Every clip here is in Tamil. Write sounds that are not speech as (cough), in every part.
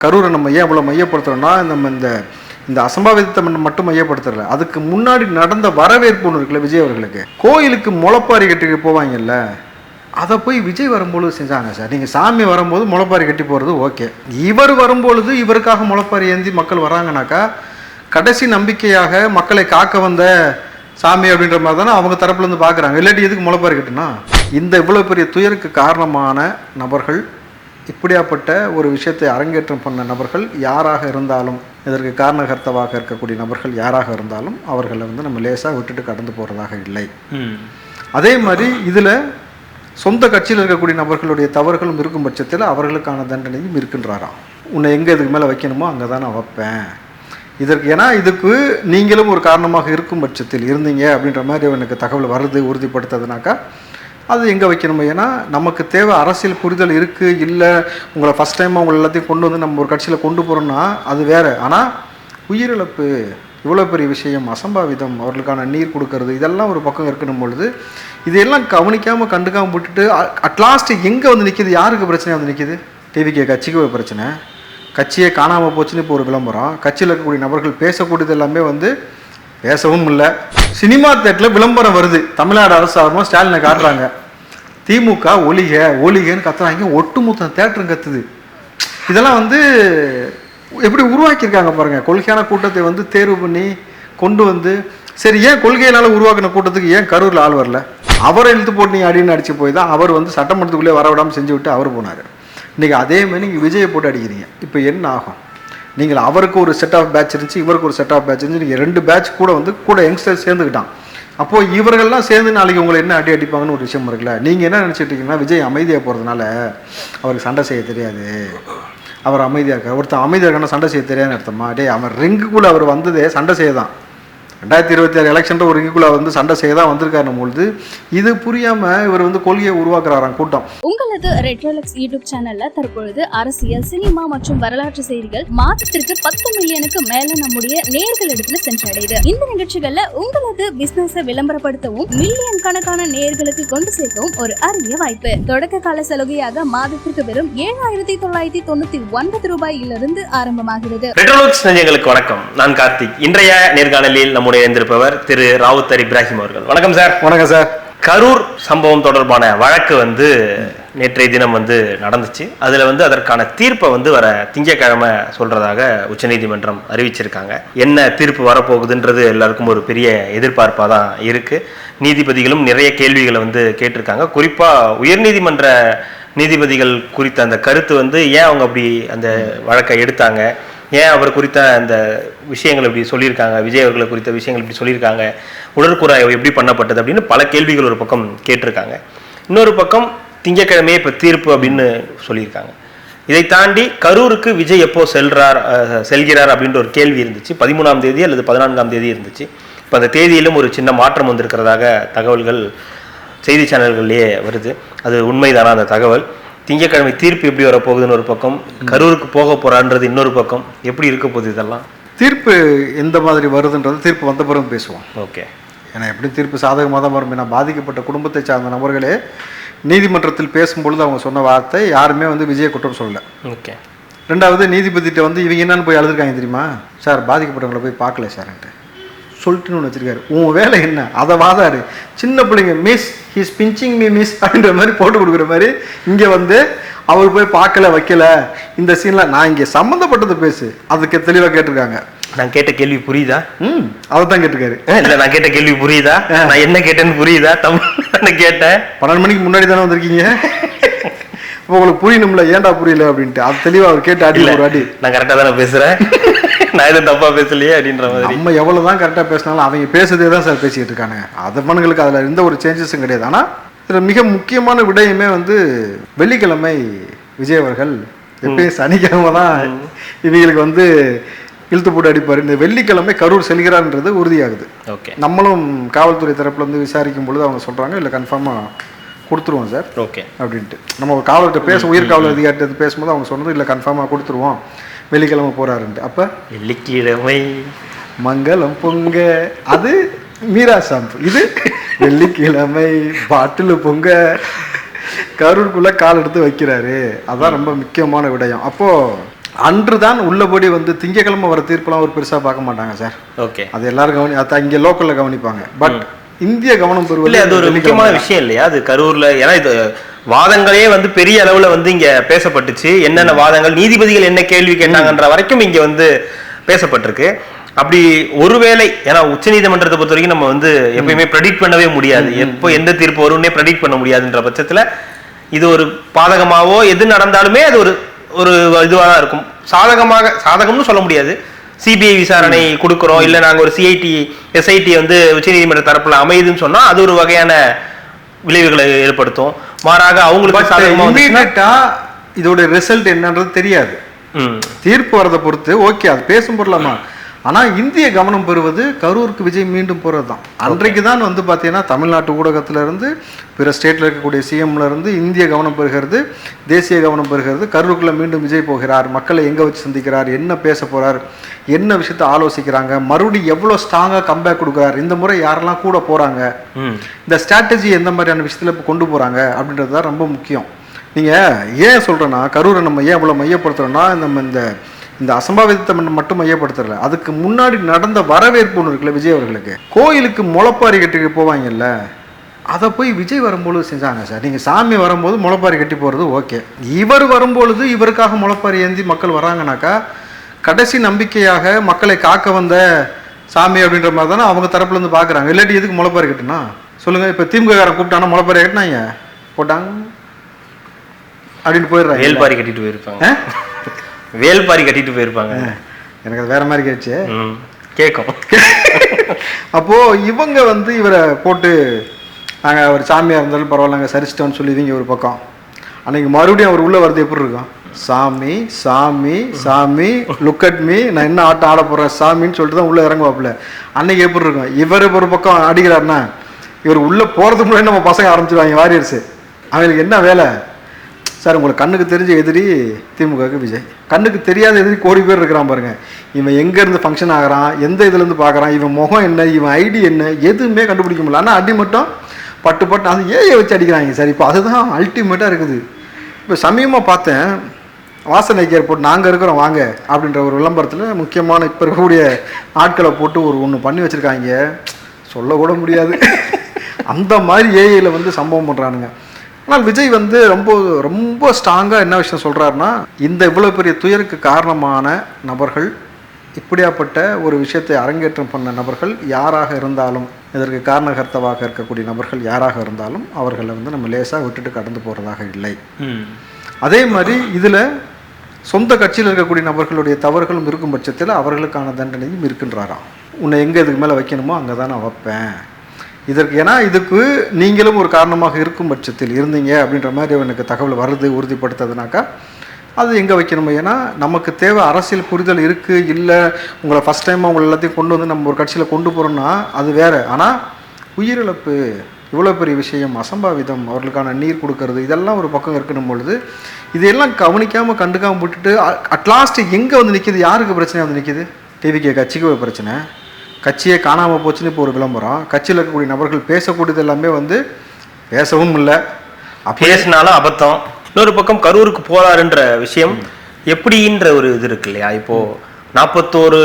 கரூரை நம்ம ஏன் இவ்வளோ மையப்படுத்துகிறோன்னா நம்ம இந்த இந்த அசம்பாவிதத்தை மட்டும் மட்டும் மையப்படுத்துறல அதுக்கு முன்னாடி நடந்த வரவேற்பு ஒன்று இருக்குல்ல விஜய் அவர்களுக்கு. கோயிலுக்கு முளப்பாரி கட்டிட்டு போவாங்கல்ல அதை போய் விஜய் வரும்பொழுது செஞ்சாங்க சார். நீங்கள் சாமி வரும்போது முளைப்பாரி கட்டி போகிறது ஓகே. இவர் வரும்பொழுது இவருக்காக முளப்பாரி ஏந்தி மக்கள் வராங்கனாக்கா கடைசி நம்பிக்கையாக மக்களை காக்க வந்த சாமி அப்படின்ற மாதிரி தானே அவங்க தரப்புலேருந்து பார்க்குறாங்க இல்லாட்டி எதுக்கு முளைப்பாரி கட்டுனா? இந்த இவ்வளோ பெரிய துயருக்கு காரணமான நபர்கள் இப்படியாப்பட்ட ஒரு விஷயத்தை அரங்கேற்றம் பண்ண நபர்கள் யாராக இருந்தாலும் இதற்கு காரணகர்த்தவாக இருக்கக்கூடிய நபர்கள் யாராக இருந்தாலும் அவர்களை வந்து நம்ம லேசாக விட்டுட்டு கடந்து போகிறதாக இல்லை. அதே மாதிரி இதில் சொந்த கட்சியில் இருக்கக்கூடிய நபர்களுடைய தவறுகளும் இருக்கும் பட்சத்தில் அவர்களுக்கான தண்டனையும் இருக்கின்றாராம். உன்னை எங்கே இதுக்கு மேலே வைக்கணுமோ அங்கே தான் நான் வைப்பேன். இதற்கு ஏன்னா இதுக்கு நீங்களும் ஒரு காரணமாக இருக்கும் பட்சத்தில் இருந்தீங்க அப்படின்ற மாதிரி எனக்கு தகவல் வருது உறுதிப்படுத்துறதுனாக்கா அது எங்கே வைக்கணுமோ? ஏன்னா நமக்கு தேவை அரசியல் புரிதல் இருக்குது இல்லை உங்களை ஃபஸ்ட் டைம் அவங்க எல்லாத்தையும் கொண்டு வந்து நம்ம ஒரு கட்சியில் கொண்டு போகிறோம்னா அது வேறு. ஆனால் உயிரிழப்பு இவ்வளோ பெரிய விஷயம் அசம்பாவிதம் அவர்களுக்கான நீர் கொடுக்கறது இதெல்லாம் ஒரு பக்கம் இருக்கணும் பொழுது இதையெல்லாம் கவனிக்காமல் கண்டுக்காமல் விட்டுட்டு அட்லாஸ்ட் எங்கே வந்து நிற்கிது யாருக்கு பிரச்சனை வந்து நிற்கிது டிவிகே கட்சிக்கு ஒரு பிரச்சனை. கட்சியே காணாமல் போச்சுன்னு இப்போ ஒரு விளம்பரம். கட்சியில் இருக்கக்கூடிய நபர்கள் பேசக்கூடியது எல்லாமே வந்து பேசவும் இல்லை. சினிமா தேட்டரில் விளம்பரம் வருது. தமிழ்நாடு அரசு சார்பாக ஸ்டாலினை காட்டுறாங்க. திமுக ஒலிக ஒலிகன்னு கத்துறாங்க. ஒட்டுமொத்த தேட்டரும் கத்துது. இதெல்லாம் வந்து எப்படி உருவாக்கியிருக்காங்க பாருங்கள் கொள்கையான கூட்டத்தை வந்து தேர்வு பண்ணி கொண்டு வந்து சரி ஏன் கொள்கையினால் உருவாக்கின கூட்டத்துக்கு ஏன் கரூரில் ஆள் வரல? அவரை இழுத்து போட்டு நீ அடின்னு அடித்து போய் தான் அவர் வந்து சட்டமன்றத்துக்குள்ளே வர விடாமல் செஞ்சு விட்டு அவர் போனார். இன்றைக்கி அதே மாதிரி நீங்கள் விஜயை போட்டு அடிக்கிறீங்க. இப்போ என்ன ஆகும்? நீங்கள் அவருக்கு ஒரு செட் ஆஃப் பேட்ச் இருந்துச்சு இவருக்கு ஒரு செட் ஆஃப் பேட்ச் இருந்துச்சு நீங்கள் ரெண்டு பேட்ச் கூட வந்து கூட யங்ஸ்டர் சேர்ந்துக்கிட்டான். அப்போது இவர்கள்லாம் சேர்ந்து நாளைக்கு உங்களை என்ன அடி அடிப்பாங்கன்னு ஒரு விஷயம் இருக்குல்ல? நீங்கள் என்ன நினச்சிட்டு இருக்கீங்கன்னா விஜய் அமைதியாக போகிறதுனால அவருக்கு சண்டை செய்ய தெரியாது. அவர் அமைதியாக இருக்கார். ஒருத்தர் அமைதியாக இருக்கான சண்டை செய்ய தெரியாதுன்னு அர்த்தமா? டேய் அவர் ரிங்குக்குள்ளே அவர் வந்ததே சண்டை செய்ய தான் ரெண்டாயிரத்தி இருபத்தி ஆறு எலெக்ஷனில் ஒரு ரிங்குக்குள்ளே வந்து சண்டை செய்ய தான் வந்திருக்காருன்னும் பொழுது. இது புரியாமல் இவர் வந்து கொள்கையை உருவாக்குறாராம் கூட்டம். உங்களது ரெட்ரோலக்ஸ் யூடியூப் சேனல்ல தற்பொழுது அரசியல் சினிமா மற்றும் வரலாற்று செய்திகள் மாதத்திற்கு பத்து மில்லியனுக்கு மேல நம்முடைய நேர்களிடத்துல சென்றடையுது. இந்த நிகழ்ச்சிகள்ல உங்களது பிசினஸ விளம்பரப்படுத்தவும் மில்லியன் கணக்கான நேர்களுக்கு கொண்டு சேர்க்கவும் ஒரு அரிய வாய்ப்பு. தொடக்க கால சலுகையாக மாதத்திற்கு வெறும் ஏழாயிரத்தி தொள்ளாயிரத்தி தொண்ணூத்தி ஒன்பது ரூபாயிலிருந்து ஆரம்பமாகிறது. ரெட்ரோலுக்ஸ் நெஞ்சங்களுக்கு வணக்கம். நான் கார்த்திக். இன்றைய நேர்காணலில் நம்முடைய இருந்திருப்பவர் திரு ராவுத்தர் இப்ராஹிம் அவர்கள். வணக்கம் சார். வணக்கம் சார். கரூர் சம்பவம் தொடர்பான வழக்கு வந்து நேற்றைய தினம் வந்து நடந்துச்சு. அதுல வந்து அதற்கான தீர்ப்பை வந்து வர திங்கட்கிழமை சொல்றதாக உச்சநீதிமன்றம் அறிவிச்சிருக்காங்க. என்ன தீர்ப்பு வரப்போகுதுன்றது எல்லாருக்கும் ஒரு பெரிய எதிர்பார்ப்பாக தான் இருக்கு. நீதிபதிகளும் நிறைய கேள்விகளை வந்து கேட்டிருக்காங்க. குறிப்பா உயர்நீதிமன்ற நீதிபதிகள் குறித்த அந்த கருத்து வந்து ஏன் அவங்க அப்படி அந்த வழக்கை எடுத்தாங்க? ஏன் அவர் குறித்த அந்த விஷயங்கள் இப்படி சொல்லியிருக்காங்க? விஜய் அவர்களை குறித்த விஷயங்கள் இப்படி சொல்லியிருக்காங்க? உடற்கூறாய்வு எப்படி பண்ணப்பட்டது அப்படின்னு பல கேள்விகள் ஒரு பக்கம் கேட்டிருக்காங்க. இன்னொரு பக்கம் திங்கக்கிழமையே இப்போ தீர்ப்பு அப்படின்னு சொல்லியிருக்காங்க. இதை தாண்டி கரூருக்கு விஜய் எப்போ செல்றார் செல்கிறார் அப்படின்ற ஒரு கேள்வி இருந்துச்சு. பதிமூணாம் தேதி அல்லது பதினான்காம் தேதி இருந்துச்சு. இப்போ அந்த தேதியிலும் ஒரு சின்ன மாற்றம் வந்திருக்கிறதாக தகவல்கள் செய்தி சேனல்கள்லேயே வருது. அது உண்மைதானா அந்த தகவல்? திங்கட்கிழமை தீர்ப்பு எப்படி வரப்போகுதுன்னு ஒரு பக்கம் கரூருக்கு போக போறான்றது இன்னொரு பக்கம். எப்படி இருக்க போகுது இதெல்லாம்? தீர்ப்பு எந்த மாதிரி வருதுன்றது தீர்ப்பு வந்த பிறகு பேசுவோம். ஓகே. ஏன்னா எப்படி தீர்ப்பு சாதகமாக தான் வரும்? ஏன்னா பாதிக்கப்பட்ட குடும்பத்தை சார்ந்த நபர்களே நீதிமன்றத்தில் பேசும்பொழுது அவங்க சொன்ன வார்த்தை யாருமே வந்து விஜய குற்றம் சொல்லல. ஓகே. ரெண்டாவது நீதிபதிகிட்ட வந்து இவங்க என்னன்னு போய் அழுதுருக்காங்க தெரியுமா? சார் பாதிக்கப்பட்டவங்களை போய் பார்க்கல சார்ன்ட்டு சொல்லிட்டுன்னு ஒன்று வச்சிருக்காரு. உன் வேலை என்ன? அதை வாதாடு. சின்ன பிள்ளைங்க miss he's pinching me miss அப்படின்ற மாதிரி போட்டு கொடுக்குற மாதிரி இங்கே வந்து அவர் போய் பார்க்கல வைக்கல. இந்த சீனில் நான் இங்கே சம்மந்தப்பட்டதை பேசு. அதுக்கு தெளிவாக கேட்டிருக்காங்க. நான் கேட்ட கேள்வி புரியுதா? ம் அதை தான் கேட்டிருக்காரு இல்ல நான் கேட்ட கேள்வி புரியுதா? நான் என்ன கேட்டேன்னு புரியுதா? தமிழ் கேட்டேன். பன்னெண்டு மணிக்கு முன்னாடி தானே வந்திருக்கீங்க? உங்களுக்கு புரியணும்ல ஏன்டா புரியல அப்படின்ட்டு. அது தெளிவாக அவர் கேட்டு அடி ஒரு அடி. நான் கரெக்டா தானே பேசுறேன். நான் எதுவும் தப்பா பேசலையே அப்படின்ற மாதிரி. நம்ம எவ்வளவு தான் கரெக்டாக பேசினாலும் அவங்க பேசுறதே தான் சார் பேசிக்கிட்டு இருக்காங்க அதமனுங்களுக்கு அதில் எந்த ஒரு சேஞ்சஸும் கிடையாது. ஆனால் இதில் மிக முக்கியமான விடயமே வந்து வெள்ளிக்கிழமை விஜய் அவர்கள் எப்பயும் சனிக்கிழமை தான் இவங்களுக்கு வந்து இழுத்து போட்டு அடிப்பார். இந்த வெள்ளிக்கிழமை கரூர் செல்கிறார்ன்றது உறுதியாகுது. ஓகே. நம்மளும் காவல்துறை தரப்புல வந்து விசாரிக்கும் பொழுது அவங்க சொல்கிறாங்க இல்லை கன்ஃபார்மாக கொடுத்துருவோம் சார். ஓகே. அப்படின்ட்டு. நம்ம ஒரு காவலர்கிட்ட பேச உயிர் காவலர் அதிகாரிட்ட பேசும்போது அவங்க சொன்னது இல்லை கன்ஃபார்மாக கொடுத்துருவோம். வெள்ளிக்கிழமை போகிறாருன்ட்டு அப்போ? வெள்ளிக்கிழமை. மங்களம் பொங்க. அது மீரா ஷாம்பு இது வெள்ளிக்கிழமை. பாட்டில் பொங்க. கரூருக்குள்ள கால் எடுத்து வைக்கிறாரு. அதான் ரொம்ப முக்கியமான விடயம். அப்போ அன்று தான் உள்ளபடி வந்து திங்கக்கிழமை வர தீர்ப்புலாம் ஒரு பெருசாக பார்க்க மாட்டாங்க சார். ஓகே. அது எல்லாரும் கவனி அது இங்கே லோக்கலில் கவனிப்பாங்க. பட் இந்திய கவனம் பெறுவது அது ஒரு முக்கியமான. விஷயம் இல்லையா? அது கரூர்ல ஏன்னா இது வாதங்களே வந்து பெரிய அளவுல வந்து இங்க பேசப்பட்டுச்சு. என்னென்ன வாதங்கள் நீதிபதிகள் என்ன கேள்வி கேட்டாங்கன்ற வரைக்கும் இங்க வந்து பேசப்பட்டிருக்கு. அப்படி ஒருவேளை ஏன்னா உச்சநீதிமன்றத்தை பொறுத்த வரைக்கும் நம்ம வந்து எப்பயுமே ப்ரெடிக்ட் பண்ணவே முடியாது. எப்போ எந்த தீர்ப்பு வரும்னே ப்ரெடிக்ட் பண்ண முடியாதுன்ற பட்சத்துல இது ஒரு பாதகமாவோ எது நடந்தாலுமே அது ஒரு ஒரு இதுவாக தான் இருக்கும். சாதகமாக சாதகம்னு சொல்ல முடியாது. சிபிஐ விசாரணை கொடுக்குறோம். இல்ல நாங்க ஒரு சிஐடி எஸ்ஐடி வந்து உச்சநீதிமன்ற தரப்புல அமையுதுன்னு சொன்னா அது ஒரு வகையான விளைவுகளை ஏற்படுத்தும். மாறாக அவங்களுக்கு இதோட ரிசல்ட் என்னன்றது தெரியாது. தீர்ப்பு வரதை பொறுத்து ஓகே அது பேசும் பொருளாமா? ஆனா இந்திய கவனம் பெறுவது கரூருக்கு விஜய் மீண்டும் போறது தான் அன்றைக்கு தான் வந்து பார்த்தீங்கன்னா தமிழ்நாட்டு ஊடகத்துல இருந்து பிற ஸ்டேட்ல இருக்கக்கூடிய சிஎம்ல இருந்து இந்திய கவனம் பெறுகிறது தேசிய கவனம் பெறுகிறது. கரூருக்குள்ள மீண்டும் விஜய் போகிறார் மக்களை எங்க வச்சு சந்திக்கிறார் என்ன பேச போறார் என்ன விஷயத்தை ஆலோசிக்கிறாங்க மறுபடியும் எவ்வளோ ஸ்ட்ராங்காக கம்பேக் கொடுக்குறாரு இந்த முறை யாரெல்லாம் கூட போறாங்க ம். இந்த ஸ்ட்ராட்டஜி எந்த மாதிரியான விஷயத்தில் இப்போ கொண்டு போகிறாங்க அப்படின்றது தான் ரொம்ப முக்கியம். நீங்கள் ஏன் சொல்கிறேன்னா கரூரை நம்ம ஏன் இவ்வளோ மையப்படுத்துகிறோன்னா நம்ம இந்த இந்த அசம்பாவிதத்தை மட்டும் மட்டும் மையப்படுத்துறல அதுக்கு முன்னாடி நடந்த வரவேற்பு ஒன்று இருக்குல்ல விஜய் அவர்களுக்கு. கோயிலுக்கு முளைப்பாரி கட்டிட்டு போவாங்கல்ல அதை போய் விஜய் வரும்பொழுது செஞ்சாங்க சார். நீங்கள் சாமி வரும்போது முளைப்பாரி கட்டி போகிறது ஓகே. இவர் வரும்பொழுது இவருக்காக முளைப்பாரி ஏந்தி மக்கள் வராங்கனாக்கா கடைசி நம்பிக்கையாக மக்களை காக்க வந்த சாமி அப்படின்ற மாதிரி தானே அவங்க தரப்புல இருந்து பார்க்குறாங்க இல்லாட்டி எதுக்கு முளைப்பாரி கட்டுனா? சொல்லுங்கள் இப்போ திமுககாரன் கூப்பிட்டானா முளைப்பாரி கட்டினாங்க போட்டாங்க. அப்படின்னு போயிடுறாங்க. வேல்பாரி கட்டிட்டு போயிருப்பாங்க. வேல்பாரி கட்டிட்டு போயிருப்பாங்க. எனக்கு அது வேற மாதிரி கேட்டுச்சு. கேட்கும் (laughs) அப்போ இவங்க வந்து இவரை போட்டு நாங்க அவர் சாமியா இருந்தாலும் பரவாயில்லங்க சரிச்சிட்டோம்னு சொல்லி இவங்க ஒரு பக்கம். அன்னைக்கு மறுபடியும் அவர் உள்ள வரது எப்படி இருக்கும்? சாமி சாமி சாமி லுக் அட் மீ நான் என்ன ஆட்டம் ஆட போறேன் சாமின்னு சொல்லிட்டு தான் உள்ள இறங்குவாப்புல. அன்னைக்கு எப்படி இருக்கும்? இவர் ஒரு பக்கம் அடிக்கிறாருன்னா இவர் உள்ள போறதுக்கு முன்னாடி நம்ம பசங்க ஆரம்பிச்சிருவாங்க வாரியர்ஸ் அவங்களுக்கு என்ன வேலை? சார் உங்களுக்கு கண்ணுக்கு தெரிஞ்ச எதிரி திமுகவுக்கு விஜய். கண்ணுக்கு தெரியாத எதிரி கோடி பேர் இருக்கிறான் பாருங்க. இவன் எங்கேருந்து ஃபங்க்ஷன் ஆகிறான் எந்த இதுலேருந்து பார்க்குறான் இவன் முகம் என்ன இவன் ஐடி என்ன எதுவுமே கண்டுபிடிக்க முடியல. ஆனால் அடி மட்டும் பட்டு பட்டு அது ஏஐ வச்சு அடிக்கிறாங்க சார். இப்போ அதுதான் அல்டிமேட்டாக இருக்குது. இப்போ சமீபமாக பார்த்தேன். வாசனைக்கர் போட்டு நாங்கள் இருக்கிறோம் வாங்க அப்படின்ற ஒரு விளம்பரத்தில் முக்கியமான இப்போ இருக்கக்கூடிய ஆட்களை போட்டு ஒரு ஒன்று பண்ணி வச்சுருக்காங்க. சொல்லக்கூட முடியாது. அந்த மாதிரி ஏஐயில் வந்து சம்பவம் பண்ணுறானுங்க ஆனால் விஜய் வந்து ரொம்ப ரொம்ப ஸ்ட்ராங்காக என்ன விஷயம் சொல்கிறாருன்னா இந்த இவ்வளோ பெரிய துயருக்கு காரணமான நபர்கள் இப்படியாப்பட்ட ஒரு விஷயத்தை அரங்கேற்றம் பண்ண நபர்கள் யாராக இருந்தாலும் இதற்கு காரணகர்த்தவாக இருக்கக்கூடிய நபர்கள் யாராக இருந்தாலும் அவர்களை வந்து நம்ம லேசாக விட்டுட்டு கடந்து போகிறதாக இல்லை. அதே மாதிரி இதில் சொந்த கட்சியில் இருக்கக்கூடிய நபர்களுடைய தவறுகளும் இருக்கும் பட்சத்தில் அவர்களுக்கான தண்டனையும் இருக்கின்றாராம். உன்னை எங்கே இதுக்கு மேலே வைக்கணுமோ அங்கே தான் நான் வைப்பேன். இதற்கு ஏன்னா இதுக்கு நீங்களும் ஒரு காரணமாக இருக்கும் பட்சத்தில் இருந்தீங்க அப்படின்ற மாதிரி எனக்கு தகவல் வருது உறுதிப்படுத்துறதுனாக்கா. அது எங்கே வைக்கணும் ஏன்னா நமக்கு தேவை அரசியல் புரிதல் இருக்குது இல்லை உங்களை ஃபஸ்ட் டைம் உங்களை எல்லாத்தையும் கொண்டு வந்து நம்ம ஒரு கட்சியில் கொண்டு போகிறோம்னா அது வேறு. ஆனால் உயிரிழப்பு இவ்வளோ பெரிய விஷயம் அசம்பாவிதம் அவர்களுக்கான நீர் கொடுக்கறது இதெல்லாம் ஒரு பக்கம் இருக்கணும் பொழுது இதையெல்லாம் கவனிக்காமல் கண்டுக்காமல் விட்டுட்டு அட்லாஸ்ட் எங்கே வந்து நிற்கிது யாருக்கு பிரச்சனை வந்து நிற்கிது டிவிகே கட்சிக்கு ஒரு பிரச்சனை. கட்சியே காணாமல் போச்சுன்னு இப்போ ஒரு விளம்பரம். கட்சியில் இருக்கக்கூடிய நபர்கள் பேசக்கூடியது எல்லாமே வந்து பேசவும் இல்லை. பேசினாலும் அபத்தம். இன்னொரு பக்கம் கரூருக்கு போறாருன்ற விஷயம் எப்படின்ற ஒரு இது இருக்கு இல்லையா? இப்போ நாற்பத்தோரு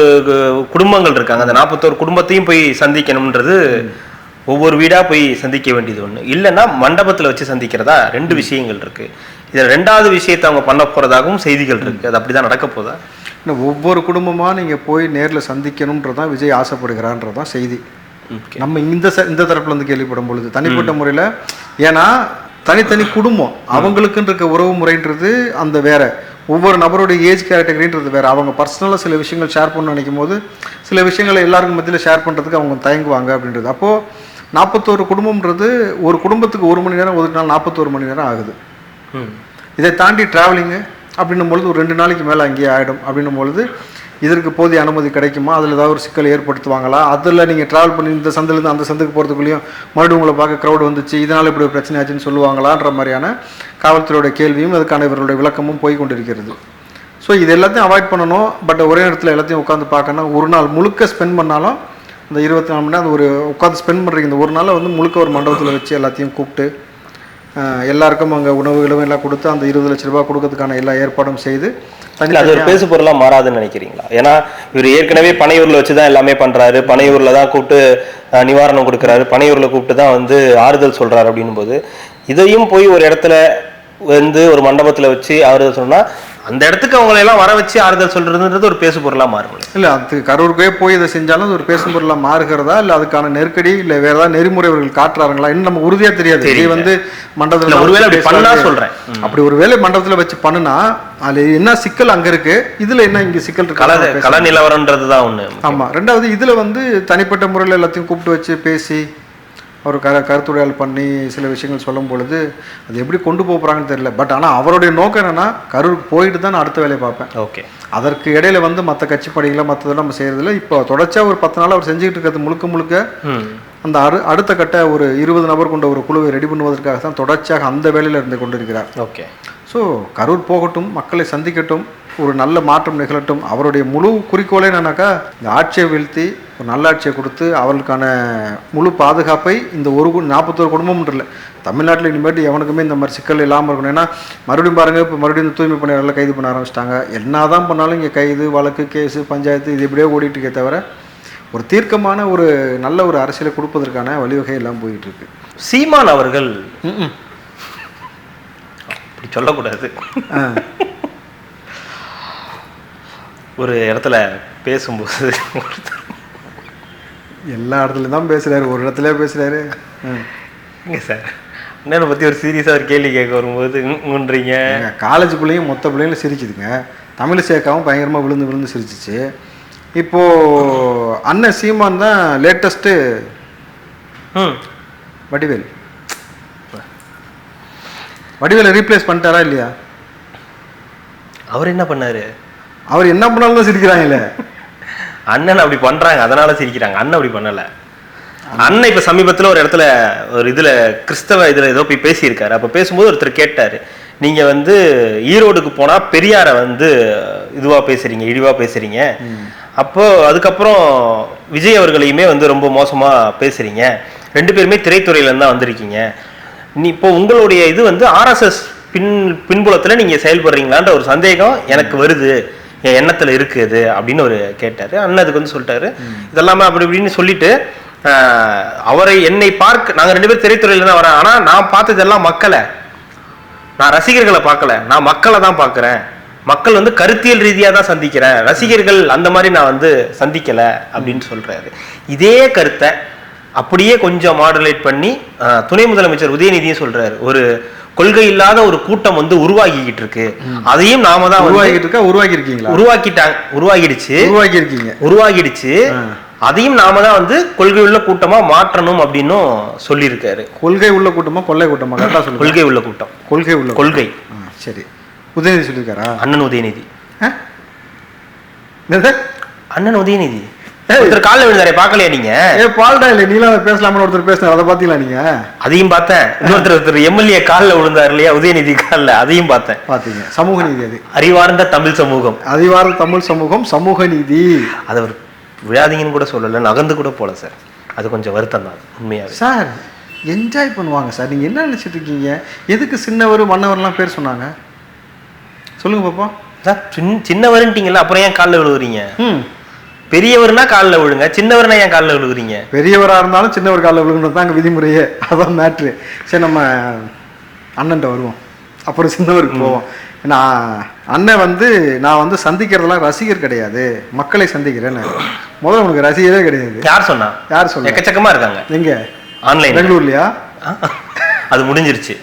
குடும்பங்கள் இருக்காங்க. அந்த நாற்பத்தோரு குடும்பத்தையும் போய் சந்திக்கணும்ன்றது ஒவ்வொரு வீடாக போய் சந்திக்க வேண்டியது ஒன்று இல்லைன்னா மண்டபத்தில் வச்சு சந்திக்கிறதா ரெண்டு விஷயங்கள் இருக்குது இதில் ரெண்டாவது விஷயத்தை அவங்க பண்ண போகிறதாகவும் செய்திகள் இருக்குது அது அப்படிதான் நடக்க போதா? இன்னும் ஒவ்வொரு குடும்பமாக நீங்கள் போய் நேரில் சந்திக்கணுன்றதான் விஜய் ஆசைப்படுகிறான்றதான் செய்தி. Okay. நம்ம இந்த ச இந்த தரப்புல இருந்து கேள்விப்படும் பொழுது தனிப்பட்ட முறையில் ஏன்னா தனித்தனி குடும்பம் அவங்களுக்குன்னு இருக்க உறவு முறைன்றது அந்த வேற. ஒவ்வொரு நபருடைய ஏஜ் கேட்டகரின்றது வேற. அவங்க பர்சனலாக சில விஷயங்கள் ஷேர் பண்ண நினைக்கும் போது சில விஷயங்களை எல்லாருக்கும் மத்தியில் ஷேர் பண்ணுறதுக்கு அவங்க தயங்குவாங்க அப்படின்றது. அப்போது நாற்பத்தோரு குடும்பம்ன்றது ஒரு குடும்பத்துக்கு ஒரு மணி நேரம் ஒதுக்கினால் நாற்பத்தோரு மணி நேரம் ஆகுது. இதை தாண்டி டிராவலிங்கு அப்படின்னும் பொழுது ஒரு ரெண்டு நாளைக்கு மேலே அங்கேயே ஆகிடும் அப்படின்னும் பொழுது இதற்கு போதிய அனுமதி கிடைக்குமா? அதில் ஏதாவது ஒரு சிக்கல் ஏற்படுத்துவாங்களா? அதில் நீங்கள் ட்ராவல் பண்ணி இந்த சந்திலேருந்து அந்த சந்துக்கு போகிறதுக்குள்ளேயும் மறுபடியும் உங்களை பார்க்க க்ரௌட் வந்துச்சு இதனால் இப்படி ஒரு பிரச்சனை ஆச்சுன்னு சொல்லுவாங்களான்ற மாதிரியான காவல்துறையோட கேள்வியும் அதுக்கான இவர்களுடைய விளக்கமும் போய் கொண்டிருக்கிறது. ஸோ இது எல்லாத்தையும் அவாய்ட் பண்ணணும். பட் ஒரே இடத்துல எல்லாத்தையும் உட்காந்து பார்க்கணும். ஒரு நாள் முழுக்க ஸ்பெண்ட் பண்ணாலும் இந்த இருபத்தி நாலு மணி நேரம் அது ஒரு உட்காந்து ஸ்பெண்ட் பண்ணுறீங்க இந்த ஒரு நாளை வந்து முழுக்க ஒரு மண்டபத்தில் வச்சு எல்லாத்தையும் கூப்பிட்டு எல்லாருக்கும் அங்கே உணவுகளும் எல்லாம் கொடுத்து அந்த இருபது லட்ச ரூபாய் கொடுக்கறதுக்கான எல்லா ஏற்பாடும் செய்து இல்ல அது ஒரு பேசு பொருளா மாறாதுன்னு நினைக்கிறீங்களா? ஏன்னா இவர் ஏற்கனவே பனையூர்ல வச்சுதான் எல்லாமே பண்றாரு. பனையூர்ல தான் கூப்பிட்டு நிவாரணம் கொடுக்கறாரு. பனையூர்ல கூப்பிட்டு தான் வந்து ஆறுதல் சொல்றாரு அப்படின்னும் போது இதையும் போய் ஒரு இடத்துல வந்து ஒரு மண்டபத்துல வச்சு ஆறுதல் சொன்னா அந்த இடத்துக்கு அவங்களை எல்லாம் வர வச்சு ஆறுதல் சொல்றதுன்றது ஒரு பேசு பொருளா மாறும் இல்லை அது கரூருக்கே போய் இதை செஞ்சாலும் அது ஒரு பேசும் பொருளாக மாறுகிறதா? இல்லை அதுக்கான நெருக்கடி இல்லை வேற ஏதாவது நெறிமுறை அவர்கள் காட்டுறாங்களா இன்னும் நம்ம உறுதியாக தெரியாது. இது. வந்து இல்ல, மண்டபத்தில் ஒருவேளை அப்படி. பண்ணா சொல்றேன். அப்படி ஒரு வேலை மண்டபத்தில் வச்சு பண்ணுனா அதில் என்ன சிக்கல் அங்கே இருக்கு? இதில் என்ன இங்கே சிக்கல் இருக்கு? கல கல நிலவரம்ன்றது தான் ஒண்ணு. ஆமா. ரெண்டாவது இதுல வந்து தனிப்பட்ட முறையில் எல்லாத்தையும் கூப்பிட்டு வச்சு பேசி ஒரு க கருத்துரையால் பண்ணி சில விஷயங்கள் சொல்லும் பொழுது அது எப்படி கொண்டு போக போறாங்கன்னு தெரியல. பட் ஆனா அவருடைய நோக்கம் என்னன்னா கரூருக்கு போயிட்டு தான் நான் அடுத்த வேலையை பார்ப்பேன். ஓகே அதற்கு இடையில வந்து மற்ற கட்சி பணிகளை மற்றதெல்லாம் நம்ம செய்யறதில்ல. இப்போ தொடர்ச்சியா ஒரு பத்து நாள் அவர் செஞ்சுக்கிட்டு இருக்கிறது முழுக்க முழுக்க அந்த அடு அடுத்த கட்ட ஒரு இருபது நபர் கொண்ட ஒரு குழுவை ரெடி பண்ணுவதற்காக தான் தொடர்ச்சியாக அந்த வேலையில் இருந்து கொண்டிருக்கிறார். ஓகே ஸோ கரூர் போகட்டும் மக்களை சந்திக்கட்டும். ஒரு நல்ல மாற்றம் நிகழட்டும். அவருடைய முழு குறிக்கோளே என்னன்னாக்கா இந்த ஆட்சியை வீழ்த்தி ஒரு நல்ல ஆட்சியை கொடுத்து அவர்களுக்கான முழு பாதுகாப்பை இந்த ஒரு நாற்பத்தோரு குடும்பம் இல்லை தமிழ்நாட்டில் இனிமேட்டு எவனுக்குமே இந்த மாதிரி சிக்கல் இல்லாமல் இருக்கணும். ஏன்னா மறுபடியும் பாருங்கள் இப்போ மறுபடியும் இந்த தூய்மை பணியாளர்களை கைது பண்ண ஆரம்பிச்சிட்டாங்க. என்ன தான் பண்ணாலும் இங்கே கைது வழக்கு கேஸு பஞ்சாயத்து இது இப்படியே ஓடிட்டு இருக்கே தவிர ஒரு தீர்க்கமான ஒரு நல்ல ஒரு அரசியலை கொடுப்பதற்கான வழிவகை எல்லாம் போயிட்டு இருக்கு. சீமான் அவர்கள் அப்படி சொல்லக்கூடாது. ஒரு இடத்துல பேசும்போது எல்லா இடத்துலையும் தான் பேசுறாரு. ஒரு இடத்துல பேசுறாரு. ம். இங்க சார்? அண்ணனை பத்தி ஒரு சீரியஸா ஒரு கேள்வி கேட்க வரும்போது ம்ன்றீங்க ஏங்க, காலேஜ் பிள்ளையும் மொத்த பிள்ளைங்களும் சிரிச்சுதுங்க. தமிழ் சேர்க்காவும் பயங்கரமாக விழுந்து விழுந்து சிரிச்சிச்சு. இப்போ அண்ணன் சீமான் தான் லேட்டஸ்ட்டு ம். வடிவேல். வடிவேலை ரீப்ளேஸ் பண்ணிட்டாரா இல்லையா? அவர் என்ன பண்ணாரு? அவர் என்ன பண்ணாலும் சிரிக்கிறாங்கல்ல சிரிக்கிறாங்களே. அண்ணன் அப்படி பண்றாங்க அதனால சிரிக்கிறாங்க. அண்ணன் அப்படி பண்ணல. அண்ணன் இப்ப சமீபத்துல ஒரு இடத்துல ஒரு இதுல கிறிஸ்தவ இதுல ஏதோ போய் பேசியிருக்காரு. அப்ப பேசும்போது ஒருத்தர் கேட்டாரு நீங்க வந்து ஈரோடுக்கு போனா பெரியார வந்து இதுவா பேசுறீங்க இழிவா பேசுறீங்க. அப்போ அதுக்கப்புறம் விஜய் அவர்களையுமே வந்து ரொம்ப மோசமா பேசுறீங்க. ரெண்டு பேருமே திரைத்துறையில இருந்தா தான் வந்திருக்கீங்க. நீ இப்போ உங்களுடைய இது வந்து ஆர்எஸ்எஸ் பின் பின்புலத்துல நீங்க செயல்படுறீங்களான்ற ஒரு சந்தேகம் எனக்கு வருது. என் எண்ணத்துல இருக்குது அப்படின்னு ஒரு கேட்டாரு. அண்ணன் அதுக்கு வந்து சொல்லிட்டாரு. இதெல்லாமே அப்படி இப்படின்னு சொல்லிட்டு அவரை என்னை பார்க்க நாங்க ரெண்டு பேரும் திரைத்துறையில தான் வரேன் ஆனா நான் பார்த்ததெல்லாம் மக்களை. நான் ரசிகர்களை பார்க்கல. நான் மக்களை தான் பாக்குறேன் மக்கள் வந்து கருத்தியல் ரீதியா தான் சந்திக்கிறேன். ரசிகர்கள் அந்த மாதிரி நான் வந்து சந்திக்கல அப்படின்னு சொல்றாரு. இதே கருத்தை அப்படியே கொஞ்சம் மாடுலேட் பண்ணி துணை முதலமைச்சர் உதயநிதியும் சொல்றாரு. ஒரு கொள்கை இல்லாத ஒரு கூட்டம் வந்து உருவாகிக்கிட்டு இருக்கு அதையும் நாம தான் வந்து உருவாக்கிட்டு இருக்கா? உருவாக்கி இருக்கீங்களா உருவாக்கிட்டாங்க உருவாகிடுச்சு. உருவாக்கி இருக்கீங்க உருவாகிடுச்சு அதையும் நாம தான் வந்து கொள்கை உள்ள கூட்டமா மாற்றணும் அப்படின்னும் சொல்லியிருக்காரு. கொள்கை உள்ள கூட்டமா கொள்ளை கூட்டமா? கரெக்டாக சொல்லுங்க. கொள்கை உள்ள கூட்டம் கொள்கை. உள்ள கொள்கை சரி. உதயநிதி சொல்லியிருக்காரா? அண்ணன் உதயநிதி. அண்ணன் உதயநிதி. ஒருத்தர் காலில் விழுந்தாரே பார்க்கலையா நீங்க? ஏ பால்டா இல்லை நீலாம் பேசலாம்னு ஒருத்தர் பேசினார் அதை பார்த்தீங்களா நீங்க? அதையும் பார்த்தேன். இன்னொருத்தர் ஒருத்தர் எம்எல்ஏ காலில் விழுந்தார் இல்லையா உதயநிதி காலில் அதையும் பார்த்தேன். பார்த்தீங்க சமூக நீதி அது. அறிவார்ந்த தமிழ் சமூகம். அதிவார தமிழ் சமூகம் சமூக நீதி. அதை அவர் விழாதீங்கன்னு கூட சொல்லல நகர்ந்து கூட போல சார். அது கொஞ்சம் வருத்தம் தான் உண்மையாவே. சார் என்ஜாய் பண்ணுவாங்க சார். நீங்கள் என்ன நினைச்சிட்டு இருக்கீங்க? எதுக்கு சின்னவர் மன்னவர்லாம் பேர் சொன்னாங்க? சொல்லுங்க பாப்பா சார் சின்ன சின்னவருன்ட்டீங்கல்ல அப்புறம் ஏன் காலில் விழுவுறீங்க? ம். பெரியவர்னா காலில் விழுங்க சின்னவர்னா ஏன் காலில் விழுகுறீங்க? பெரியவராக இருந்தாலும் சின்னவர் காலில் விழுகணும் தான் விதிமுறையே. அதான் மேட்ரு சரி நம்ம அண்ணன்ட்ட வருவோம். அப்புறம் சின்னவருக்கு போவோம். நான் அண்ணன் வந்து நான் வந்து சந்திக்கிறதெல்லாம் ரசிகர் கிடையாது. மக்களை சந்திக்கிறேன்னு. முதல்ல உனக்கு ரசிகரே கிடையாது. யார் சொன்னா? யார் சொல்ல எக்கச்சக்கமா இருக்காங்க. எங்க? ஆன்லைன் பெங்களூர்லையா? அது முடிஞ்சிருச்சு.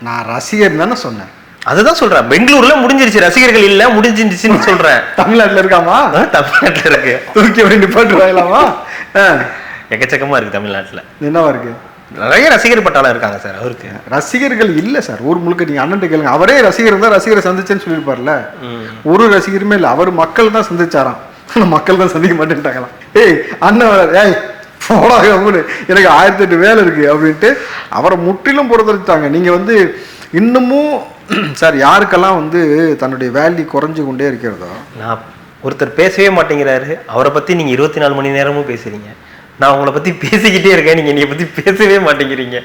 நான் ரசிகர் தானே சொன்னேன். அதுதான் சொல்றேன். பெங்களூர்ல முடிஞ்சிருச்சு. ரசிகர்கள் இல்ல முடிஞ்சிருச்சுன்னு சொல்றேன். தமிழ்நாட்டில் இருக்காமா? தமிழ்நாட்டுல இருக்கு. தூக்கி அப்படி நிப்பாட்டுவாங்களாமா எக்கச்சக்கமா இருக்கு தமிழ்நாட்டுல. என்னவா இருக்கு? நிறைய ரசிகர் பட்டாளம் இருக்காங்க சார் அவருக்கு. ரசிகர்கள் இல்ல சார். ஊர் முழுக்க நீங்க அண்ணன் கேளுங்க. அவரே ரசிகர் தான் ரசிகரை சந்திச்சேன்னு சொல்லியிருப்பார்ல. ஒரு ரசிகருமே இல்ல. அவர் மக்கள் தான் சந்திச்சாராம். மக்கள் தான் சந்திக்க மாட்டேன்ட்டாங்களாம். ஏய் அண்ணன். ஏய் போடா. எனக்கு ஆயிரத்தி எட்டு வேலை இருக்கு அப்படின்ட்டு அவரை முற்றிலும் புறத்தளித்தாங்க நீங்க வந்து இன்னமும் (clears throat) சார் யாருக்கெல்லாம் வந்து தன்னுடைய வேல்யூ குறைஞ்சு கொண்டே இருக்கிறதோ? நான் ஒருத்தர் பேசவே மாட்டேங்கிறாரு. அவரை பத்தி நீங்க இருபத்தி நாலு மணி நேரமும் பேசுறீங்க. நான் உங்களை பத்தி பேசிக்கிட்டே இருக்கேன். நீங்க என்னைய பத்தி பேசவே மாட்டேங்கிறீங்க.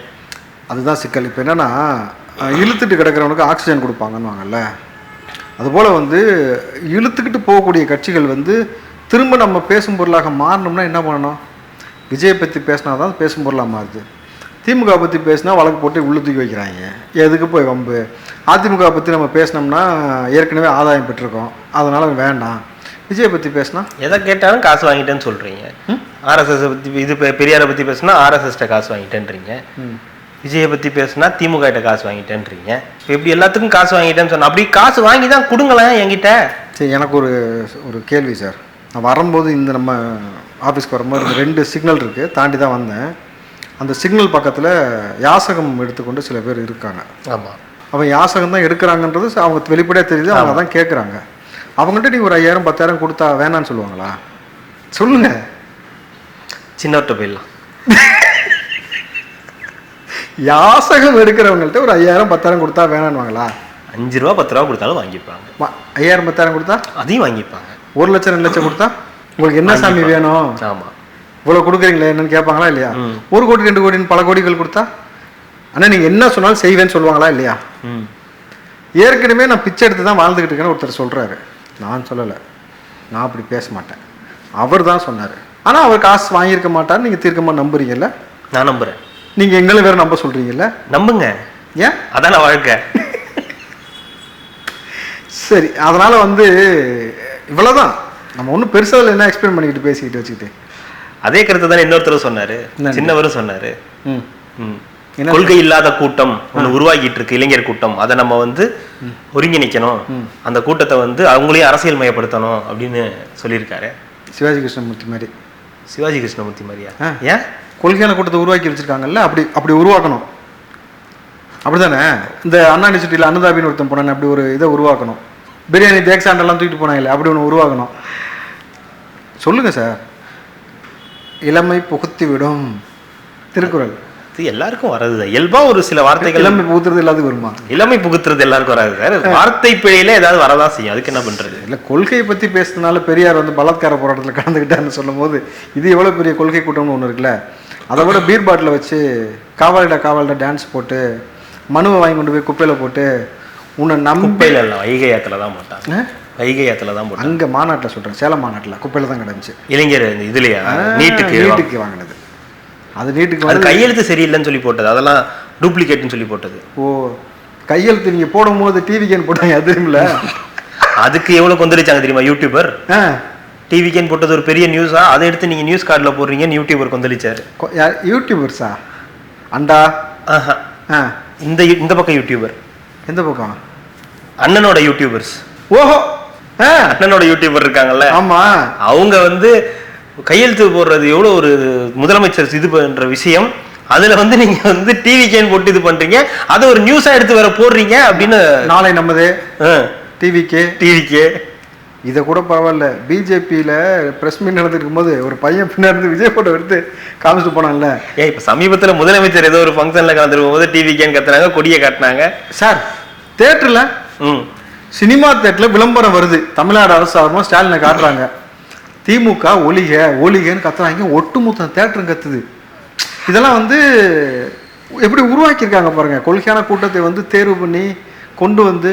அதுதான் சிக்கல். இப்போ என்னன்னா இழுத்துட்டு கிடக்கிறவனுக்கு ஆக்சிஜன் கொடுப்பாங்கன்னு வாங்கல்ல. அதுபோல் வந்து இழுத்துக்கிட்டு போகக்கூடிய கட்சிகள் வந்து திரும்ப நம்ம பேசும் பொருளாக மாறணும்னா என்ன பண்ணணும்? விஜயை பற்றி பேசினா தான் பேசும் பொருளாக மாறுது. திமுக பற்றி பேசினா வழக்கு போட்டு உள்ள தூக்கி வைக்கிறாங்க. எதுக்கு போய் வம்பு? அதிமுக பற்றி நம்ம பேசினோம்னா ஏற்கனவே ஆதாயம் பெற்றிருக்கோம். அதனால் வேண்டாம். விஜயை பற்றி பேசினா? எதை கேட்டாலும் காசு வாங்கிட்டேன்னு சொல்றீங்க. ஆர்எஸ்எஸ் பத்தி இது பெரியாரை பத்தி பேசுனா ஆர்எஸ்எஸ்ட்ட காசு வாங்கிட்டேன்றீங்க. விஜயை பத்தி பேசுனா திமுக கிட்ட காசு வாங்கிட்டேன்றீங்க. இப்ப எப்படி எல்லாத்துக்கும் காசு வாங்கிட்டேன்னு சொன்னா அப்படி காசு வாங்கி தான் கொடுங்களேன் என்கிட்ட. சரி எனக்கு ஒரு ஒரு கேள்வி சார். நான் வரும்போது இந்த நம்ம ஆஃபீஸ்க்கு வரும்போது ரெண்டு சிக்னல் இருக்குது தாண்டி தான் வந்தேன். அந்த சிக்னல் பக்கத்தில் யாசகம் எடுத்துக்கொண்டு சில பேர் இருக்காங்க. ஆமா. அவன் யாசகம் தான் எடுக்கிறாங்கன்றது அவங்க வெளிப்படையாக தெரியுது அவங்க தான் கேட்குறாங்க அவங்ககிட்ட நீ ஒரு ஐயாயிரம் பத்தாயிரம் கொடுத்தா வேணான்னு சொல்லுவாங்களா? சொல்லுங்க. சின்னவர்கிட்ட போயிடலாம். யாசகம் எடுக்கிறவங்கள்ட்ட ஒரு ஐயாயிரம் பத்தாயிரம் கொடுத்தா வேணான்னுவாங்களா? அஞ்சு ரூபா பத்து ரூபா கொடுத்தாலும் வாங்கிப்பாங்க. ஐயாயிரம் பத்தாயிரம் கொடுத்தா? அதையும் வாங்கிப்பாங்க. ஒரு லட்சம் ரெண்டு லட்சம் கொடுத்தா? உங்களுக்கு என்ன சாமி வேணும்? ஆமா. இவ்வளோ கொடுக்குறீங்களே என்னன்னு கேட்பாங்களா இல்லையா. ஒரு கோடி ரெண்டு கோடின்னு பல கோடிகள் கொடுத்தா? அண்ணா நீங்கள் என்ன சொன்னாலும் செய்வேன்னு சொல்லுவாங்களா இல்லையா? ம். ஏற்கனவே நான் பிச்சை எடுத்து தான் வாழ்ந்துக்கிட்டு இருக்கேன்னு ஒருத்தர் சொல்கிறாரு நான் சொல்லலை. நான் அப்படி பேச மாட்டேன். அவர் தான் சொன்னார். ஆனால் அவர் காசு வாங்கியிருக்க மாட்டார் நீங்கள் தீர்க்கமாக நம்புறீங்கல்ல? நான் நம்புறேன். நீங்கள் எங்களை வேற நம்ப சொல்கிறீங்கல்ல நம்புங்க. ஏன்? அதான வாழ்க்கை. சரி அதனால் வந்து இவ்வளோதான் நம்ம ஒன்றும் பெருசாக என்ன எக்ஸ்பிளைன் பண்ணிக்கிட்டு பேசிக்கிட்டு வச்சுக்கிட்டு. அதே கருத்து தானே இன்னொருத்தரும் சொன்னாரு? சின்னவரும் சொன்னாரு. ம். ம். கொள்கை இல்லாத கூட்டம் ஒன்று உருவாகிட்டு இருக்கு இளைஞர் கூட்டம். அதை நம்ம வந்து ஒருங்கிணைக்கணும். அந்த கூட்டத்தை வந்து அவங்களையும் அரசியல் மயப்படுத்தணும் அப்படின்னு சொல்லியிருக்காரு. சிவாஜி கிருஷ்ணமூர்த்தி மாதிரி. சிவாஜி கிருஷ்ணமூர்த்தி மாதிரியா. ஏன் கொள்கையான கூட்டத்தை உருவாக்கி வச்சிருக்காங்கல்ல அப்படி அப்படி உருவாக்கணும். அப்படிதானே? இந்த அண்ணா யூனிவர்சிட்டியில் அன்னதாபின்னு ஒருத்தன் போனானே அப்படி ஒரு இதை உருவாக்கணும். பிரியாணி தேக்ஸாண்டெல்லாம் தூக்கிட்டு போனாங்களே அப்படி ஒன்று உருவாக்கணும். சொல்லுங்க சார். இளமை புகுத்தி விடும் திருக்குறள். இது எல்லாருக்கும் வராது இயல்பா ஒரு சில வார்த்தைகள் இளமை புகுத்துறது எல்லாத்துக்கும் வருமா? இளமை புகுத்துறது எல்லாருக்கும் வராது சார். வார்த்தை பிழையில ஏதாவது வரதான் செய்யும். அதுக்கு என்ன பண்றது? இல்லை கொள்கையை பற்றி பேசுறதுனால பெரியார் வந்து பலாத்கார போராட்டத்தில் கலந்துக்கிட்டாருன்னு சொல்லும்போது இது எவ்வளோ பெரிய கொள்கை கூட்டம்னு ஒன்று இருக்குல்ல? அதை விட பீர் பாட்டில் வச்சு காவாலிடா காவாலிடா டான்ஸ் போட்டு மனுவை வாங்கி கொண்டு போய் குப்பையில் போட்டு உன்னை குப்பையில இல்ல வைகை ஆத்துல தான் போட்டாங்க. வைகை ஆத்துல தான் போட்டாங்க. அங்கே மாநாட்டில் சொல்கிறேன் சேலம் மாநாட்டில் குப்பையில் தான் கிடந்துச்சு. இளைஞர் இதுலயா? நீட்டுக்கு நீட்டுக்கு வாங்கினது. அது நீட்டுக்கு அது கையெழுத்து சரியில்லைன்னு சொல்லி போட்டது. அதெல்லாம் டூப்ளிகேட்னு சொல்லி போட்டது. ஓ கையெழுத்து நீங்கள் போடும்போது டிவி கேன் போட்டாங்க அது தெரியுமில்ல அதுக்கு எவ்வளவு கொந்தளிச்சாங்க தெரியுமா யூடியூபர் ஆ. டிவிக்கேன்னு போட்டது ஒரு பெரிய நியூஸா அதை எடுத்து நீங்க நியூஸ் கார்டில் போடுறீங்கன்னு யூடியூபர் கொந்தளிச்சாரு. யூடியூபர்ஸா அண்டா? ஆஹா. இந்த இந்த பக்கம் யூடியூபர் எந்த பக்கம்? அண்ணனோட யூடியூபர்ஸ் ஓஹோ! ஆ. அண்ணனோட யூடியூபர் இருக்காங்கல்ல. ஆமாம் அவங்க வந்து கையெழுத்து போடுறது எவ்வளவு ஒரு முதலமைச்சர் இது பண்ற விஷயம். அதுல வந்து நீங்க வந்து டிவிக்கேன்னு போட்டு இது பண்றீங்க. அதை ஒரு நியூஸா எடுத்து வேற போடுறீங்க அப்படின்னு நாளை நமது டிவிக்கு டிவிக்கே இதை கூட பரவாயில்ல. பிஜேபியில் ப்ரெஸ் மீட் நடந்துட்டு இருக்கும்போது ஒரு பையன் பின்னாடி விஜய் ஃபோட்டோ எடுத்து காமிச்சிட்டு போனான்ல. ஏன் இப்ப சமீபத்துல முதலமைச்சர் ஏதோ ஒரு ஃபங்க்ஷன்ல கலந்துருக்கும் போது டிவிக்கேன்னு கத்துனாங்க கொடியை காட்டினாங்க. சார் தேட்டரில் ம். சினிமா தேட்டரில் விளம்பரம் வருது. தமிழ்நாடு அரசு சார்பாக ஸ்டாலினை காட்டுறாங்க. திமுக ஒளிக ஒளிகன்னு கத்துறாங்க. ஒட்டுமொத்த தேட்டரும் கத்துது. இதெல்லாம் வந்து எப்படி உருவாக்கியிருக்காங்க பாருங்க. கொள்கையான கூட்டத்தை வந்து தேர்வு பண்ணி கொண்டு வந்து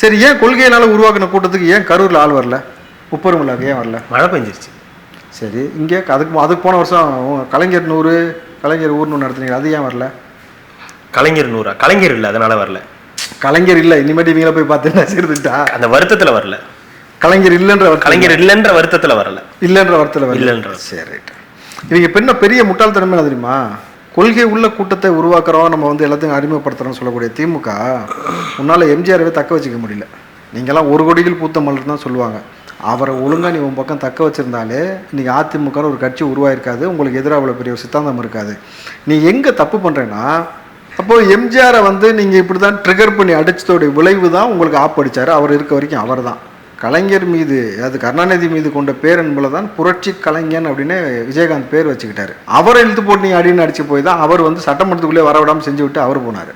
சரி ஏன் கொள்கையினால உருவாக்கின கூட்டத்துக்கு ஏன் கரூரில் ஆள் வரல? உப்பருமில்லாக்கு ஏன் வரல? மழை பெஞ்சிருச்சு. சரி இங்கே அதுக்கு அதுக்கு போன வருஷம் கலைஞர் நூறு கலைஞர் ஊர்னு நடத்துனீங்க. அது ஏன் வரல? கலைஞர் நூறா? கலைஞர் இல்லை அதனால வரல. கலைஞர் இல்லை இனிமேட்டு இவங்கள போய் பார்த்து சேர்ந்துட்டா அந்த வருத்தத்துல வரல. கலைஞர் இல்லைன்ற கலைஞர் இல்லைன்ற வருத்தத்துல வரல. இல்லைன்ற வருத்தத்தில் வரல. இல்லைன்ற சரி ரைட். இவங்க என்ன பெரிய முட்டாள்தனமே என்ன தெரியுமா? கொள்கை உள்ள கூட்டத்தை உருவாக்குறோம் நம்ம வந்து எல்லாத்தையும் அறிமுகப்படுத்துறோம்னு சொல்லக்கூடிய திமுக உன்னால் எம்ஜிஆரவே தக்க வச்சுக்க முடியல. நீங்கள்லாம் ஒரு கொடிகள் பூத்த மலர் தான் சொல்லுவாங்க. அவரை ஒழுங்கா நீ உன் பக்கம் தக்க வச்சிருந்தாலே இன்னைக்கு அதிமுகன்னு ஒரு கட்சி உருவாயிருக்காது. உங்களுக்கு எதிராக அவ்வளோ பெரிய சித்தாந்தம் இருக்காது. நீ எங்கே தப்பு பண்ணுறேன்னா அப்போ எம்ஜிஆரை வந்து நீங்கள் இப்படி தான் ட்ரிகர் பண்ணி அடிச்சதோடைய விளைவு தான் உங்களுக்கு ஆப்படிச்சாரு அவர் இருக்க வரைக்கும் அவர் தான் கலைஞர் மீது அது கருணாநிதி மீது கொண்ட பேரன்புல தான் புரட்சி கலைஞன் அப்படின்னு விஜயகாந்த் பேர் வச்சுக்கிட்டாரு. அவரை இழுத்து போட்டு நீ அடின்னு அடித்து போய் தான் அவர் வந்து சட்டமன்றத்துக்குள்ளே வரவிடாமல் செஞ்சு விட்டு அவர் போனார்.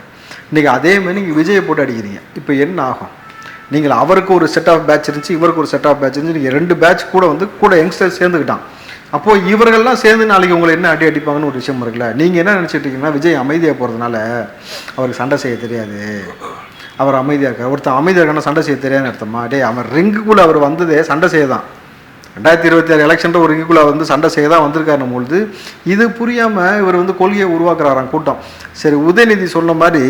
இன்றைக்கி அதே மாதிரி நீங்கள் விஜயை போட்டு அடிக்கிறீங்க. இப்போ என்ன ஆகும்? நீங்கள் அவருக்கு ஒரு செட் ஆஃப் பேட்ச் இருந்துச்சு இவருக்கு ஒரு செட் ஆஃப் பேட்ச் இருந்துச்சு நீங்கள் ரெண்டு பேட்ச் கூட வந்து கூட யங்ஸ்டர் சேர்ந்துக்கிட்டான். அப்போது இவர்கள்லாம் சேர்ந்து நாளைக்கு உங்களை என்ன அடி அடிப்பாங்கன்னு ஒரு விஷயம் இருக்குல்ல? நீங்கள் என்ன நினச்சிட்டு இருக்கீங்கன்னா விஜய் அமைதியாக போகிறதுனால அவருக்கு சண்டை செய்ய தெரியாது. அவர் அமைதியாக இருக்கார். ஒருத்தன் அமைதியாக இருக்கான சண்டை செய்ய தெரியாதுன்னு அர்த்தமா? டேய் அவன் ரிங்குக்குள்ளே அவர் வந்ததே சண்டை செய்ய தான் ரெண்டாயிரத்தி இருபத்தி ஆறு எலெக்ஷன் ஒரு ரிங்குக்குள்ளே வந்து சண்டை செய்ய தான் வந்திருக்காரு பொழுது. இது புரியாமல் இவர் வந்து கொள்கையை உருவாக்குறாராம் கூட்டம். சரி உதயநிதி சொன்ன மாதிரி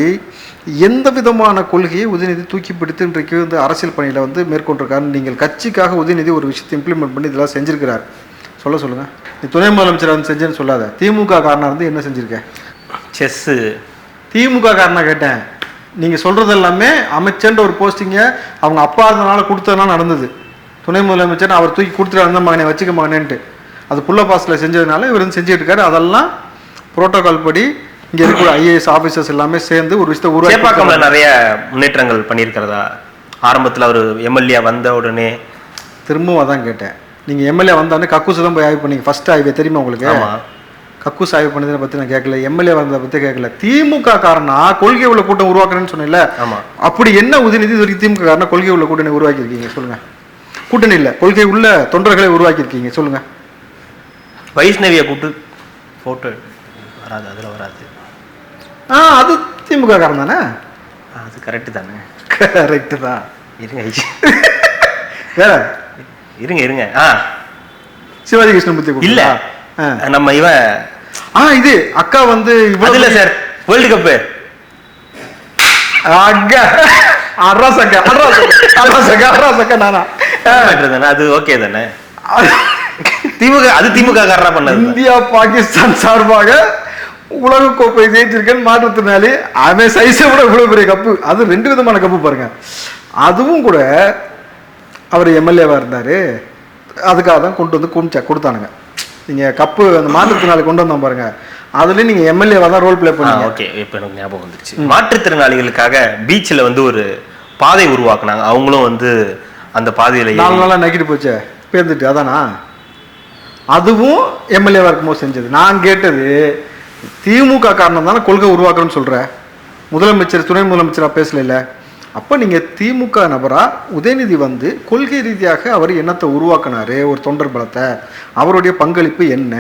எந்த விதமான கொள்கையை உதயநிதி தூக்கி பிடித்து இன்றைக்கு வந்து அரசியல் பணியில் வந்து மேற்கொண்டிருக்காரு நீங்கள் கட்சிக்காக உதயநிதி ஒரு விஷயத்தை இம்ப்ளிமெண்ட் பண்ணி இதெல்லாம் செஞ்சிருக்கிறார். சொல்ல சொல்லுங்கள் நீ துணை முதலமைச்சர் வந்து செஞ்சேன்னு சொல்லாத. திமுக காரணம் இருந்து என்ன செஞ்சிருக்க? செஸ்ஸு. திமுக காரணம் கேட்டேன். நீங்கள் சொல்கிறது எல்லாமே அமைச்சர்ன்ற ஒரு போஸ்டிங்கை அவங்க அப்பா இருந்தனால கொடுத்ததுனால நடந்தது. துணை முதலமைச்சர் அவர் தூக்கி கொடுத்துட்டு வந்த மகனை வச்சுக்க மகனேன்ட்டு. அது புள்ள பாஸில் செஞ்சதுனால இவர் வந்து செஞ்சுட்டு இருக்காரு அதெல்லாம் புரோட்டோகால் படி இங்கே இருக்கிற ஐஏஎஸ் ஆஃபீஸர்ஸ் எல்லாமே சேர்ந்து ஒரு விஷயத்தை உருவாக்கி நிறைய முன்னேற்றங்கள் பண்ணியிருக்கிறதா? ஆரம்பத்துல அவர் எம்எல்ஏ வந்த உடனே. திரும்பவும் அதான் கேட்டேன். நீங்கள் எம்எல்ஏ வந்தானே கக்கூசு தான் போய் ஆய்வு பண்ணீங்க. ஃபர்ஸ்ட் ஆய்வு தெரியுமா உங்களுக்கு? கக்கூஸ் ஆய்வு பண்ணதை பற்றி நான் கேட்கல எம்எல்ஏ வந்ததை பற்றி கேட்கல. திமுக காரனா கொள்கை உள்ள கூட்டம் உருவாக்குறேன்னு சொன்னேன்ல. ஆமா. அப்படி என்ன உதயநிதி இது வரைக்கும் திமுக காரணம் கொள்கை உள்ள கூட்டணி உருவாக்கியிருக்கீங்க? சொல்லுங்க. கூட்டணி இல்லை கொள்கை உள்ள தொண்டர்களை உருவாக்கியிருக்கீங்க? சொல்லுங்க. வைஷ்ணவியை கூப்பிட்டு போட்டோ வராது அதுல வராது. ஆ அது திமுக காரன் தானே? அது கரெக்டு தானே. கரெக்டு தான். இருங்க வேற? இருங்க இருங்க. ஆ. சிவாஜி கிருஷ்ணமூர்த்தி இல்ல. நம்ம இவன் ஆ இது அக்கா வந்து இல்ல சார் வேர்ல்டு கப்பு அங்க அரசக்க அரசக்க அரசக்க அரசக்க நானா. அது ஓகே தானே? திமுக அது திமுக காரனா பண்ணது இந்தியா பாகிஸ்தான் சார்பாக உலக கோப்பை ஜெயிச்சிருக்கேன்னு மாற்றுத்திறனாளி அவன் சைஸை விட இவ்வளவு பெரிய கப்பு அது ரெண்டு விதமான கப்பு பாருங்க. அதுவும் கூட அவர் எம்எல்ஏவா இருந்தாரு. அதுக்காக தான் கொண்டு வந்து குமிச்சா கொடுத்தானுங்க. நீங்க கப்பு அந்த மாற்றுத்திறனாளி கொண்டு வந்தோம் பாருங்க. அதுலயும் நீங்க எம்எல்ஏவா தான் ரோல் ப்ளே பண்ணீங்க. ஓகே இப்போ எனக்கு ஞாபகம் வந்துருச்சு. மாற்றுத்திறனாளிகளுக்காக பீச்சில் வந்து ஒரு பாதை உருவாக்குனாங்க. அவங்களும் வந்து அந்த பாதையில நாலு நாளா நக்கிட்டு போச்சே. பேர்ந்துட்டு அதானா? அதுவும் எம்எல்ஏவா இருக்கும்போது செஞ்சது. நான் கேட்டது திமுக காரணம் தானே கொள்கை உருவாக்கணும்னு சொல்ற? முதலமைச்சர் துணை முதலமைச்சரா பேசல அப்போ நீங்க திமுக நபரா உதயநிதி வந்து கொள்கை ரீதியாக அவர் என்னத்தை உருவாக்குனாரு? ஒரு தொண்டர் பலத்தை. அவருடைய பங்களிப்பு என்ன?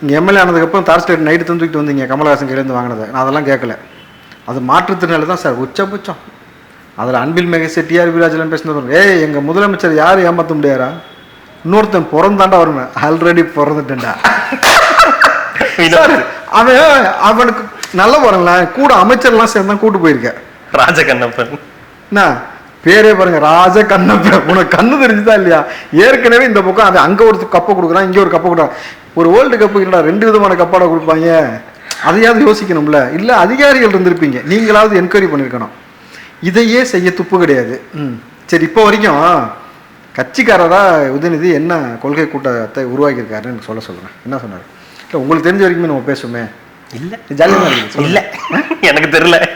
இங்கே எம்எல்ஏ ஆனதுக்கப்புறம் தார் ஸ்டேட் நைட்டு தந்துக்கிட்டு வந்தீங்க கமலஹாசன் கையிலேருந்து வாங்கினதை. நான் அதெல்லாம் கேட்கல. அது மாற்றுத்திறனால தான் சார் உச்சபட்சம். அதில் அன்பில் மகேஷ் டிஆர் விராஜெல்லாம் பேசினது ஏய் எங்கள் முதலமைச்சர் யாரும் ஏமாற்ற முடியாரா? இன்னொருத்தன் பிறந்தாண்டா வருவேன் ஆல்ரெடி பிறந்துட்டேன்டா. (laughs) அவன் அவனுக்கு நல்ல பாருங்களேன் கூட அமைச்சர்லாம் சேர்ந்து தான் கூட்டு போயிருக்கேன். ராஜகண்ணப்பன். என்ன? பேரே பாருங்க ராஜ கண்ணப்ப உனக்கு கண்ணு தெரிஞ்சுதா இல்லையா? ஏற்கனவே இந்த பக்கம் அவன் அங்க ஒரு கப்பை கொடுக்குறான் இங்க ஒரு கப்பை கொடுக்குறான். ஒரு வேர்ல்டு கப்பு இல்லடா ரெண்டு விதமான கப்பாடா கொடுப்பாங்க? அதையாவது யோசிக்கணும்ல. இல்ல அதிகாரிகள் இருந்திருப்பீங்க. நீங்களாவது என்கொயரி பண்ணிருக்கணும். இதையே செய்ய துப்பு கிடையாது. ம். சரி இப்போ வரைக்கும் கட்சிக்காரரா உதயநிதி என்ன கொள்கை கூட்டத்தை உருவாக்கியிருக்காருன்னு எனக்கு சொல்ல சொல்லுங்க. என்ன சொன்னாரு? இல்லை உங்களுக்கு தெரிஞ்ச வரைக்குமே நம்ம பேசுவோமே. இல்ல. ஜாலியாக இல்ல. எனக்கு தெரியல.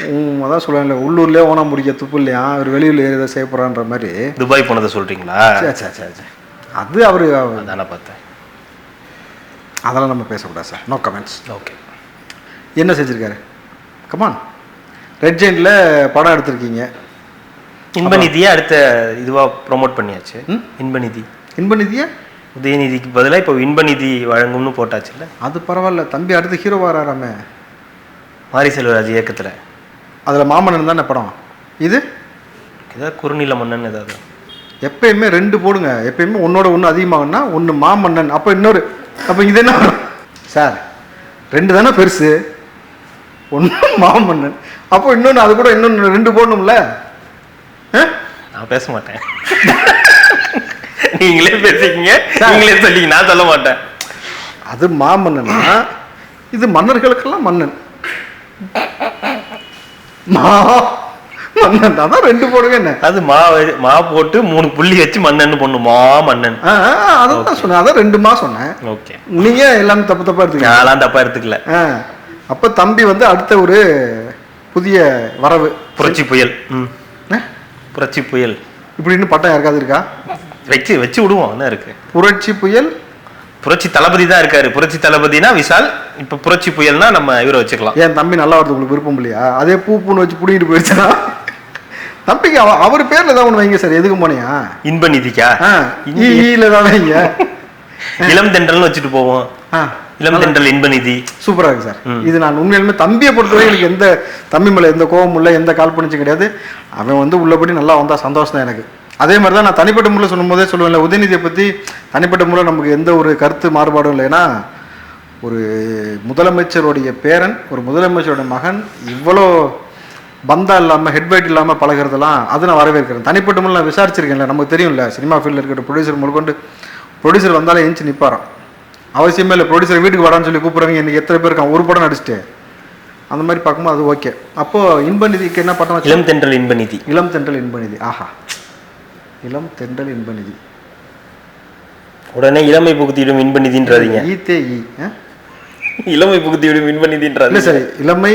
அதான் சொல்லுவாங்கல்ல உள்ளூர்லேயே ஓனா முடிக்க துப்பு இல்லையா? அவர் வெளியூர்ல ஏறி செய்ய போறான்ற மாதிரி. துபாய் போனதை சொல்றீங்களா? சே, சே, சே, சே. அது அவர் அதானே பார்த்தேன். அதெல்லாம் நம்ம பேசக்கூடாது சார். நோ கமெண்ட்ஸ் ஓகே என்ன செஞ்சிருக்காரு? கமான் ரெட் ஜெயின்ல படம் எடுத்திருக்கீங்க. இன்பநிதியை அடுத்த இதுவா ப்ரோமோட் பண்ணியாச்சு? இன்பநிதி இன்பநிதியா உதயநிதிக்கு பதிலா இப்போ இன்பநிதி வழங்கும்னு போட்டாச்சுல்ல? அது பரவாயில்ல. தம்பி அடுத்து ஹீரோ வராராமே. மாரி செல்வராஜ் இயக்கத்துல. அதில் மாமன்னன் தானே படம்? இது? ஏதாவது குறுநில மன்னன் ஏதாவது. எப்பயுமே ரெண்டு போடுங்க. எப்பயுமே ஒன்னோட ஒன்று அதிகமாகும்னா ஒன்று மாமன்னன் அப்போ இன்னொரு அப்போ இது என்ன? சார் ரெண்டு தானே பெருசு? ஒன்று மாமன்னன் அப்போ இன்னொன்று அது கூட இன்னொன்று ரெண்டு போடணும்ல? நான் பேச மாட்டேன். நீங்களே பேசிக்கீங்க. நீங்களே சொல்லிங்க நான் சொல்ல மாட்டேன். அது மாமன்னனா? இது மன்னர்களுக்கெல்லாம் மன்னன். மா. மன்னன் அதான் ரெண்டு போடுங்க என்ன? அது மா மா போட்டு மூணு புள்ளி வச்சு மன்னன் பொண்ணு மா ஆ, அதான் தான் சொன்னேன். அதான் ரெண்டு மா சொன்னேன். ஓகே. நீங்க எல்லாமே தப்பு தப்பா எடுத்துக்கீங்க. நான்லாம் தப்பா எடுத்துக்கல. அப்ப தம்பி வந்து அடுத்த ஒரு புதிய வரவு. புரட்சி புயல். புரட்சி புயல். இப்படின்னு பட்டம் யாருக்காவது இருக்கா? வச்சு வச்சு விடுவோம். என்ன இருக்கு? புரட்சி புயல் புரட்சி தளபதி தான் இருக்காரு. புரட்சி தளபதினா விஷால் இப்ப புரட்சி புயல்னா நம்ம இவரை வச்சுக்கலாம். என் தம்பி நல்லா வரது உங்களுக்கு விருப்பம் இல்லையா? அதே பூ பூன்னு வச்சு புடிங்கிட்டு போயிடுச்சுன்னா? தம்பிக்கு அவ- அவர் பேர்ல ஏதாவது ஒன்று வைங்க சார். எதுக்கு போனியா? இன்ப நிதிக்கா ஈல தான் வைங்க (laughs) இளம் தென்றல்னு வச்சுட்டு போவோம். இளம் தென்றல் இன்பநிதி. சூப்பராக இருக்கு சார். இது நான் உண்மையிலுமே தம்பியை பொறுத்தவரை எனக்கு எந்த தம்பி மேலே எந்த கோபமும் இல்லை எந்த காழ்ப்புணர்ச்சியும் கிடையாது. அவன் வந்து உள்ளபடி நல்லா வந்தா சந்தோஷம் தான் எனக்கு. அதே மாதிரி தான் நான் தனிப்பட்ட முறையில் சொல்லும் போதே சொல்லுவேன்ல உதயநிதியை பற்றி தனிப்பட்ட முறையில் நமக்கு எந்த ஒரு கருத்து மாறுபாடும் இல்லைன்னா ஒரு முதலமைச்சருடைய பேரன் ஒரு முதலமைச்சருடைய மகன் இவ்வளோ பந்தா இல்லாமல் ஹெட்வைட் இல்லாமல் பழகுறதெல்லாம் அது நான் வரவேற்கிறேன். தனிப்பட்ட முறையில் நான் விசாரிச்சிருக்கேன்ல நமக்கு தெரியும்ல சினிமா ஃபீல்டில் இருக்கிற ப்ரொடியூசர் முதற்கொண்டு ப்ரொடியூசர் வந்தாலே எஞ்சி நிற்பாராம் அவசியமே இல்லை ப்ரொடியூசர் வீட்டுக்கு வரான்னு சொல்லி கூப்பிட்றவங்க இன்னைக்கு எத்தனை பேர் இருக்கான் ஒரு படம் நடிச்சிட்டு. அந்த மாதிரி பார்க்கும்போது அது ஓகே அப்போது இன்பநிதிக்கு என்ன வச்சு இளம் தென்றல் இன்பநிதி. இளம் தென்றல் இன்பநிதி. ஆஹா. இளம் தென்றல் இன்பநிதி. உடனே இளமை புகுத்திவிடும் இன்பநிதின்றாதீங்க. ஈத்தே ஈ? இளமை புகுத்திவிடும் இல்லை இன்பநிதின்றாதீங்க சார் இளமை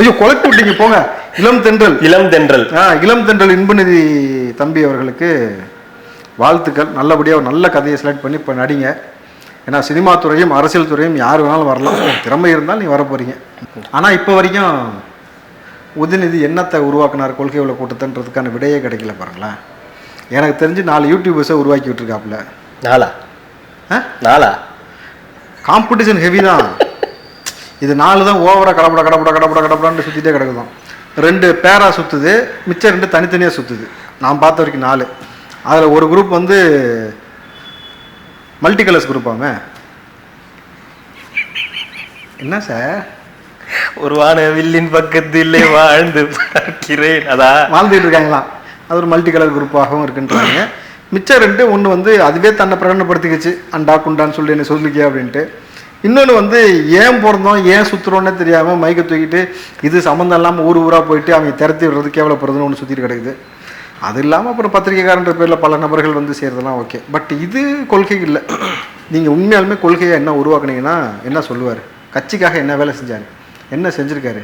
ஐயோ குழப்பி விட்டீங்க போங்க. இளம் தென்றல். இளம் தென்றல். ஆ இளம் தென்றல் இன்பநிதி தம்பி அவர்களுக்கு வாழ்த்துக்கள். நல்லபடியாக நல்ல கதையை செலக்ட் பண்ணி இப்போ நடிங்க. ஏன்னா சினிமா துறையும் அரசியல் துறையும் யார் வேணாலும் வரலாம். திறமை இருந்தால் நீ வர போகிறீங்க ஆனால் இப்போ வரைக்கும் உதயநிதி என்னத்தை உருவாக்குனார் கொள்கை உள்ள கூட்டத்தன்றதுக்கான விடையே கிடைக்கல பாருங்களேன். எனக்கு தெரிஞ்சு நாலு யூடியூபர்ஸை உருவாக்கி விட்டுருக்காப்புல. நாளா ஆ? நாளா காம்படிஷன் ஹெவி தான். இது நாலு தான் ஓவராக கடப்பட கடப்பட கடப்பட கடப்படான்னு சுற்றிட்டே கிடக்குதான் ரெண்டு பேரா சுற்றுது மிச்சம் ரெண்டு தனித்தனியாக சுற்றுது நான் பார்த்த வரைக்கும் நாலு. அதில் ஒரு குரூப் வந்து மல்டி கலர்ஸ் குரூப்பாமே என்ன சார்? ஒரு வானவில்லின் பக்கத்திலே வாழ்ந்து பார்க்கிறேன். அதா வாழ்ந்துட்டு இருக்காங்களாம் அது ஒரு மல்டி கலர் குரூப்பாகவும் இருக்குன்றாங்க. மிச்சம் ரெண்டு ஒன்று வந்து அதுவே தன்னை பிரகடனப்படுத்திக்கிச்சு. அண்டா குண்டான்னு சொல்லி என்ன சொல்லிக்க அப்படின்ட்டு. இன்னொன்று வந்து ஏன் பிறந்தோம் ஏன் சுற்றுறோன்னே தெரியாமல் மைக்கை தூக்கிட்டு இது சம்மந்தம் இல்லாமல் ஊர் ஊராக போயிட்டு அவங்க திரத்தி விடுறது கேவலப்படுறதுன்னு ஒன்று சுற்றிட்டு கிடக்குது. அது இல்லாமல் அப்புறம் பத்திரிகைக்காரன்ற பேரில் பல நபர்கள் வந்து செய்கிறதெல்லாம் ஓகே. பட் இது கொள்கை இல்லை. நீங்கள் உண்மையாலுமே கொள்கையை என்ன உருவாக்குனீங்கன்னா என்ன சொல்லுவார்? கட்சிக்காக என்ன வேலை செஞ்சார்? என்ன செஞ்சுருக்காரு?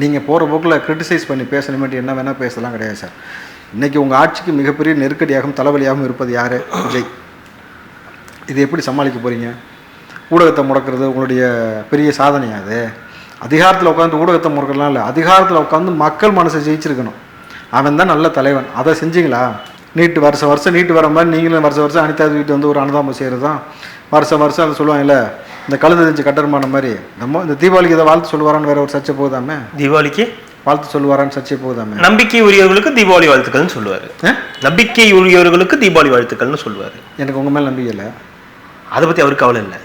நீங்கள் போகிற போக்கில் கிரிட்டிசைஸ் பண்ணி பேசணுமேட்டு என்ன வேணால் பேசலாம் கிடையாது சார். இன்றைக்கி உங்கள் ஆட்சிக்கு மிகப்பெரிய நெருக்கடியாகவும் தலைவலியாகவும் இருப்பது யார்? விஜய். இது எப்படி சமாளிக்க போகிறீங்க ஊடகத்தை முடக்கிறது உங்களுடைய பெரிய சாதனையாக அது. அதிகாரத்தில் உட்காந்து ஊடகத்தை முடக்கலாம் இல்லை. அதிகாரத்தில் உட்காந்து மக்கள் மனசை ஜெயிச்சிருக்கணும். அவன் தான் நல்ல தலைவன். அதை செஞ்சீங்களா? நீட்டு வருஷம் வருஷம் நீட்டு வர மாதிரி நீங்களும் வருஷம் வருஷம் அனிதா வீட்டு வந்து ஒரு அன்னதானம் செய்கிறது தான் வருஷம் வருஷம் அதை சொல்லுவாங்கல்ல இந்த கழுது தெரிஞ்சு கட்டருமான மாதிரி நம்ம இந்த தீபாவளிக்கு இதை வாழ்த்து சொல்லுவாரான்னு வேற ஒரு சர்ச்சை போகுதாமே? தீபாவளிக்கு? வாழ்த்து சொல்லுவாரான்னு சர்ச்சை போகுதாமே? நம்பிக்கை உரியவர்களுக்கு தீபாவளி வாழ்த்துக்கள்னு சொல்லுவாரு? நம்பிக்கை உரியவர்களுக்கு தீபாவளி வாழ்த்துக்கள்னு சொல்லுவாரு. எனக்கு உங்கள் மேலே நம்பிக்கை இல்லை. அதை பத்தி அவருக்கு கவலை இல்லை.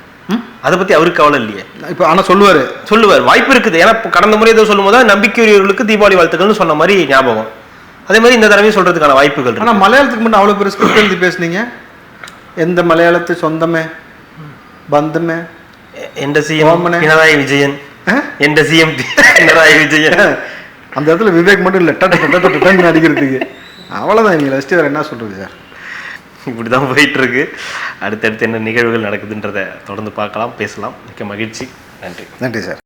அதை பத்தி அவருக்கு கவலை இல்லையே. இப்போ ஆனால் சொல்லுவார். சொல்லுவார். வாய்ப்பு இருக்குது. ஏன்னா கடந்த முறை ஏதோ சொல்லும் போது நம்பிக்கையுரியவர்களுக்கு தீபாவளி வாழ்த்துக்கள்னு சொன்ன மாதிரி ஞாபகம். அதே மாதிரி இந்த தடவையும் சொல்றதுக்கான வாய்ப்புகள் ஆனால் மலையாளத்துக்கு முன்னே அவ்வளோ பெரிய ஸ்கிரிப்ட் எழுதி பேசுனீங்க? எந்த மலையாளத்து சொந்தமே? பந்தமே? எந்த சிஎம். பினராயி விஜயன்? எந்த சிஎம் பினராயி விஜயன்? அந்த இடத்துல விவேக் மட்டும் இல்லை. டட்டு டட்டு டட்டு அடிக்கிறதுக்கு. அவ்வளோதான் இவங்களை வச்சுட்டு வேறு என்ன சொல்கிறது சார்? இப்படிதான் போயிட்டு இருக்கு அடுத்தடுத்து என்ன நிகழ்வுகள் நடக்குதுன்றதை தொடர்ந்து பார்க்கலாம் பேசலாம். மிக்க மகிழ்ச்சி. நன்றி. நன்றி சார்.